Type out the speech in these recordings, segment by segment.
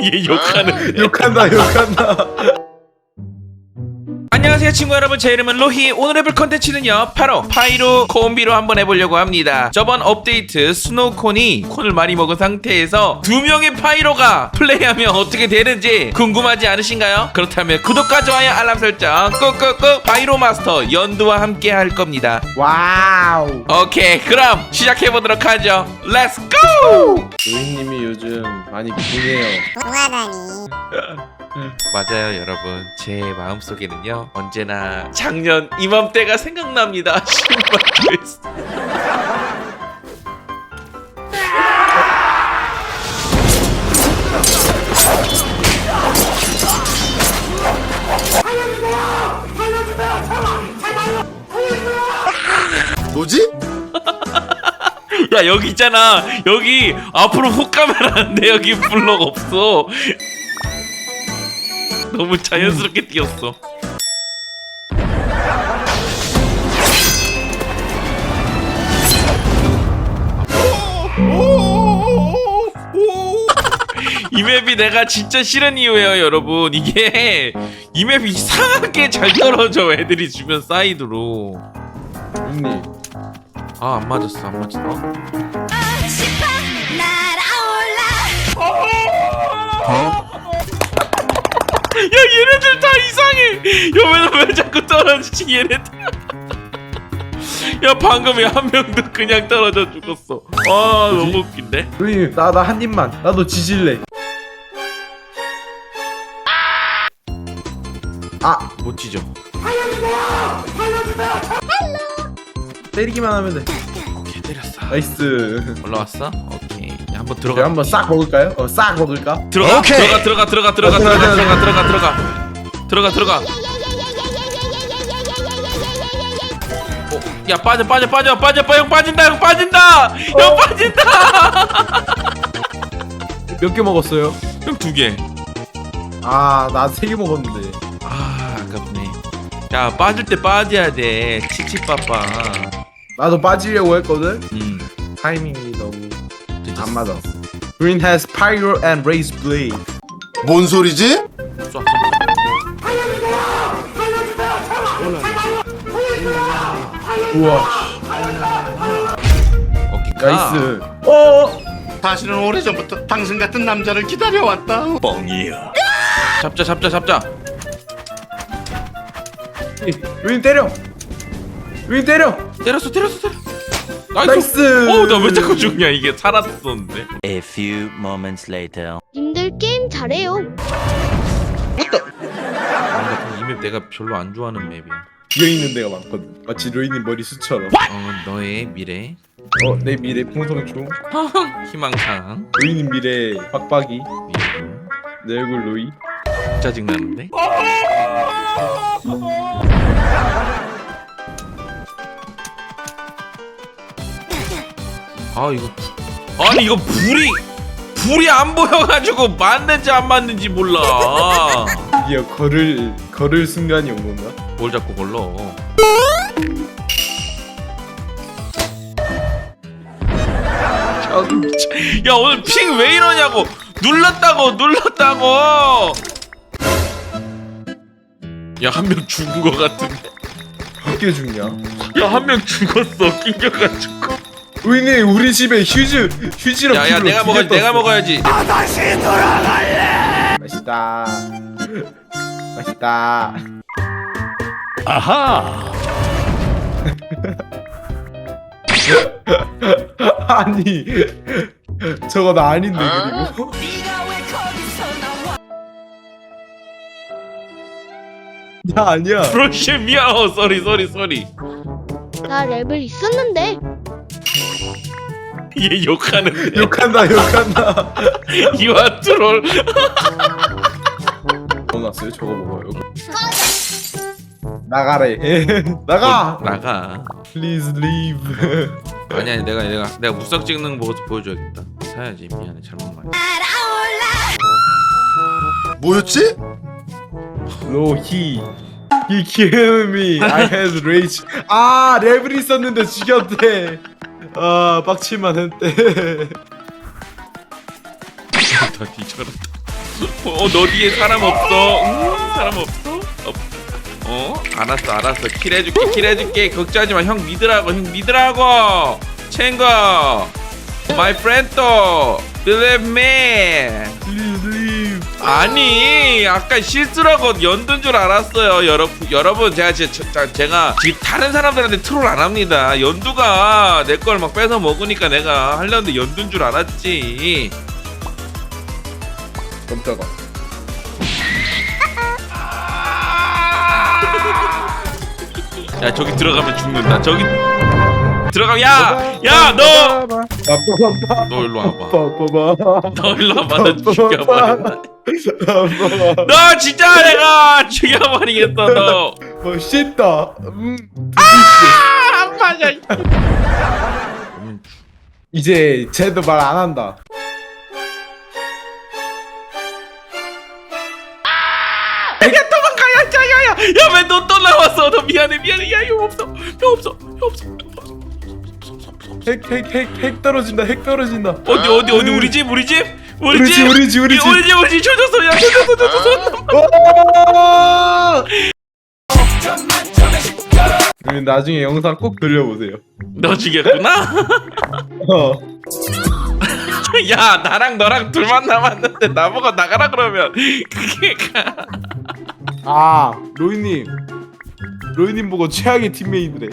얘 욕하는 욕한다 욕한다 안녕하세요 친구 여러분 제 이름은 로히. 오늘 해볼 컨텐츠는요 바로 파이로 콤비로 한번 해보려고 합니다. 저번 업데이트 스노우콘이 콘을 많이 먹은 상태에서 두 명의 파이로가 플레이하면 어떻게 되는지 궁금하지 않으신가요? 그렇다면 구독과 좋아요 알람 설정 꾹꾹꾹 파이로 마스터 연두와 함께 할 겁니다. 와우. 오케이 그럼 시작해보도록 하죠. 렛츠 고! 노인님이 요즘 많이 빙해요. 동하다니 맞아요 여러분. 제 마음속에는요 언제나 작년 이맘때가 생각납니다. 신발에서 뭐지? 야 여기 있잖아. 여기 앞으로 훅 가면 안돼. 여기 블럭 없어 너무 자연스럽게 뛰었어. 이 맵이 내가 진짜 싫은 이유예요 여러분. 이게 이 맵이 이상하게 잘 떨어져 애들이 주변 사이드로. 노인님 아안 맞았어 안 맞았어. 어? 야 얘네들 다 이상해. 야 왜, 왜 자꾸 떨어지지 얘네들. 야 방금 한 명도 그냥 떨어져 죽었어. 아 너무 웃긴데? 노인님 나 나 한 입만. 나도 지질래. 아! 못 지죠 때리기만 하면 돼. 오케이 때렸어. 나이스. 올라왔어? 한번 들어가. 한번 싹 먹을까요? 어 싹 먹을까? 들어가. 오케이. 들어가 들어가 들어가 들어가 어, 들어가 들어가, 들어가. 들어가 들어가. 들어가 어, 야 빠져 빠져 빠져 빠져 빠져 형 빠진다 형 빠진다! 형 빠진다! 몇 개 먹었어요? 형 두 개. 아 나 세 개 먹었는데. 아 아깝네. 야 빠질 때 빠져야 돼. 치치빠빠. 나도 빠지려고 했거든? 음. 타이밍이 진짜 안 맞았어 Green has pyro and raised blade. 뭔 소리지? 우와. 가. 나이스. 어? 사실은 오래전부터 당신 같은 남자를 기다려왔다. 잡자 잡자 잡자. 윈 때려. 윈 때려. 때렸어 때렸어 때렸어 나이스. 어나 왜 자꾸 죽냐 이게 살았었는데. A few moments later. 님들 게임 잘해요. 뭔가 이맵 내가 별로 안 좋아하는 맵이야. 비어 있는 데가 많거든. 마치 로이님 머리 숫처럼. 어 너의 미래? 어 내 미래 풍성충 희망상. 로이님 미래 빡빡이. 미래. 내 얼굴 로이. 짜증 나는데 아 이거 아니 이거 불이 불이 안 보여가지고 맞는지 안 맞는지 몰라. 드디어 걸을 걸을 순간이 온 건가? 뭘 자꾸 걸러? 야, 오늘 핑 왜 이러냐고. 눌렀다고 눌렀다고. 야 한 명 죽은 거 같은데. 어떻게 죽냐? 야 한 명 죽었어. 낑겨가지고 로이님 우리 집에 휴지 휴지로 야야 내가 먹어야지 두개 내가 떴어. 먹어야지 맛있다. 맛있다. 아하. 아니 저거 나 아닌데 그리고. 나 아니야. 브로시 미안 어 쏘리 쏘리 쏘리 나 랩을 있었는데 얘 욕하는데 욕한다 욕한다. 이와 트롤 넣어놨어요? 저거 먹어요? 나가래. 나가! 나가. Please leave. 아니 아니 내가 내가 내가 무석 찍는 거 보고 보여줘야겠다. 사야지. 미안해. 잘못 말 뭐였지? 로히 He killed me. I had rage. 아 랩을 있었는데 죽였대 아 빡치만 했대 다 뒤져라. 어너 뒤에 사람 없어. 음, 사람 없어. 없. 어 알았어 알았어 킬해줄게 킬해줄게 걱정하지 마형 믿으라고 형 믿으라고 챙거 my friend 또 아니 아까 실수라고 연둔 줄 알았어요. 여러, 여러분 제가 제, 제, 가 다른 사람들한테 트롤 안 합니다. 연두가 내 걸 막 뺏어 먹으니까 내가 하려는데 연둔 줄 알았지. 깜짝아. 야 저기 들어가면 죽는다. 저기 들어가면 야야 너! 너 일로 와봐. 너 일로 와봐. 나 죽여버린다. 너 진짜 내가 죽여버리겠다 너. 멋있다. 음. 아, 아파져. 이제 쟤도 말 안 한다. 아, 야 도망가야 야야야. 야왜 너 또 나왔어? 너 미안해 미안해. 야용 없어. 용 없어. 용 없어. 용 없어. 핵 핵 핵 핵 떨어진다 핵 떨어진다. 어디 어디 어디 우리 집 우리 집? 우리 집? 우리 집 우리 집. 우리 집 우리 집 조졌어 야 조졌어 조졌어. 그럼 나중에 영상 꼭 돌려보세요. 너 죽였구나? 어 야 나랑 너랑 둘만 남았는데 나보고 나가라 그러면. 그게 가- 아 로이님. 로이님 보고 최악의 팀메이드래.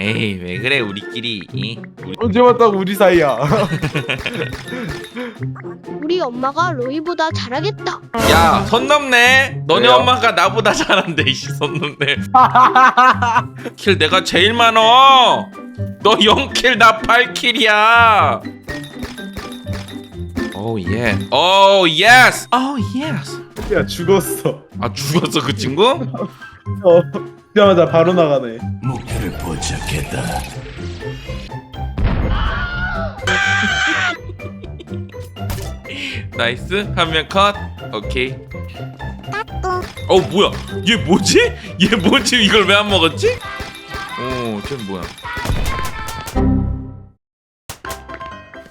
에이 왜 그래 우리끼리 우리- 언제 왔다고 우리 사이야. 우리 엄마가 로이보다 잘하겠다. 야 선남네 너네 왜요? 엄마가 나보다 잘한대 이 선남네 킬 내가 제일 많어 너 0킬 나 8킬이야 오 예. 오 예스. 오 예스. 야 죽었어. 아 죽었어 그 친구? 어. 듣자마자 바로 나가네. 목표를 포착했다. 나이스. 한 명 컷. 오케이. 어 뭐야? 얘 뭐지? 얘 뭐지? 이걸 왜 안 먹었지? 오쟤 뭐야?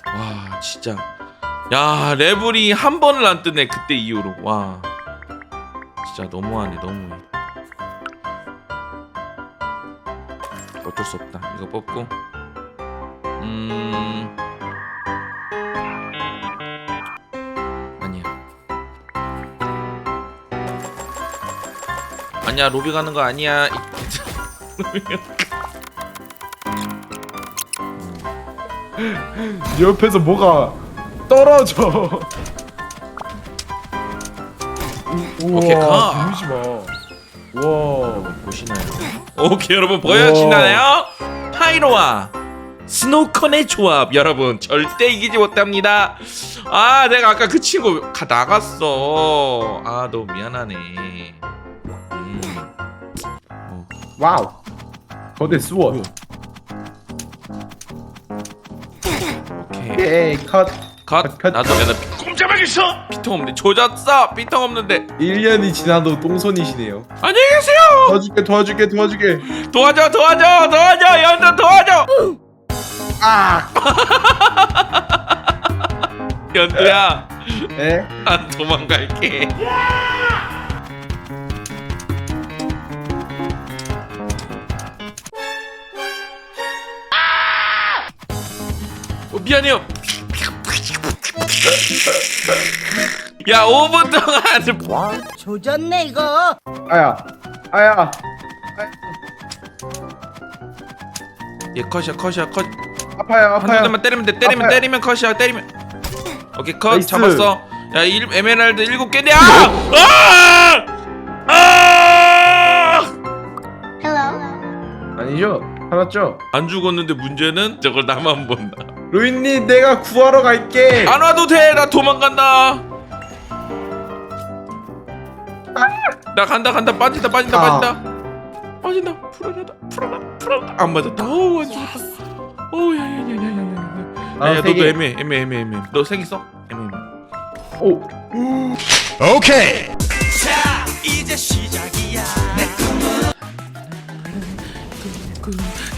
와 진짜. 야 레벨이 한 번을 안 뜨네 그때 이후로. 와. 진짜 너무하네 너무. 어쩔 수 없다 이거 뽑고 음 아니야 아니야 로비 가는 거 아니야 옆에서 뭐가 떨어져. 우- 오케이, 우와, 가. 아, 마. 와 보시나요? 오케이 여러분 보여지나요? 파이로와 스노컨의 조합 여러분 절대 이기지 못합니다. 아 내가 아까 그 친구 가 나갔어. 아 너무 미안하네. 음. 와우. 거대 수월. 오케이 컷. 컷. 컷, 컷. 나도 야나 꼼짝하게 있어. 피통 없네. 조졌어. 피통 없는데. 1년이 지나도 똥손이시네요. 안녕히 계세요. 도와줄게 도와줄게 도와줄게 도와줘 도와줘 도와줘 연자 도와줘. 아! 연두야 에? 안 도망갈게. 어, 미안해요. 야 5분 동안 조졌네 이거. 아야 아야. 얘 컷이야 컷이야 컷. 아파요 한 아파요. 대만 때리면 돼 때리면 아파요. 때리면 컷이야 때리면. 오케이 컷. 나이스. 잡았어. 야 일, 에메랄드 일곱 개냐 아! 아! 아! 헬로 아니죠. 알았죠? 안 죽었는데 문제는 저걸 나만 본다. 루인님 내가 구하러 갈게 안 와도 돼. 나 도망간다. 나 간다 간다 빠진다 빠진다 아. 빠진다 빠진다 풀어나다 풀어나 풀어나 안 맞았다. 어우 안 죽었다. 어우 야야야야야야. 야, 야, 아, 너도 애매 애매 애매 애매. 너 색이 써? 애매 애매. 오 오케이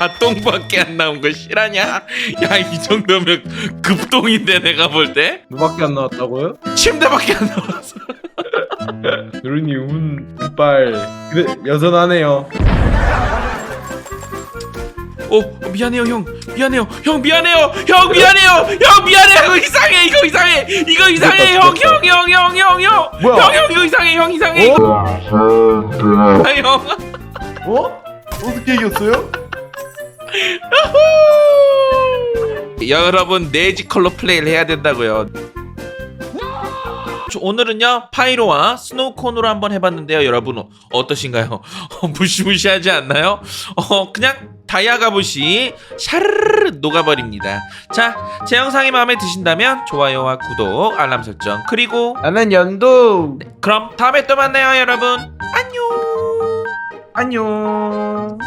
다 똥밖에 안 나온 거 실하냐? 야 이 정도면 급똥인데 내가 볼때? 너밖에 안 나왔다고요? 침대밖에 안 나왔어. 누르니 운 이빨. 그래 여전하네요. 오 미안해요 형. 미안해요. 형 미안해요. 형 미안해요. 형 미안해요. 이거 이상해. 이거 이상해. 이거 이상해. 형 형 형 형 형형형형 이거 이상해. 형 이상해. 어? 아, 형. 어? 어떻게 이겼어요? 여러분 네지 컬러 플레이를 해야 된다고요. 오늘은요 파이로와 스노우콘으로 한번 해봤는데요 여러분. 어떠신가요? 무시무시하지 않나요? 어 그냥 다이아 갑옷이 샤르르 녹아버립니다. 자 제 영상이 마음에 드신다면 좋아요와 구독 알람 설정 그리고 나는 연두 네, 그럼 다음에 또 만나요 여러분. 안녕! 안녕!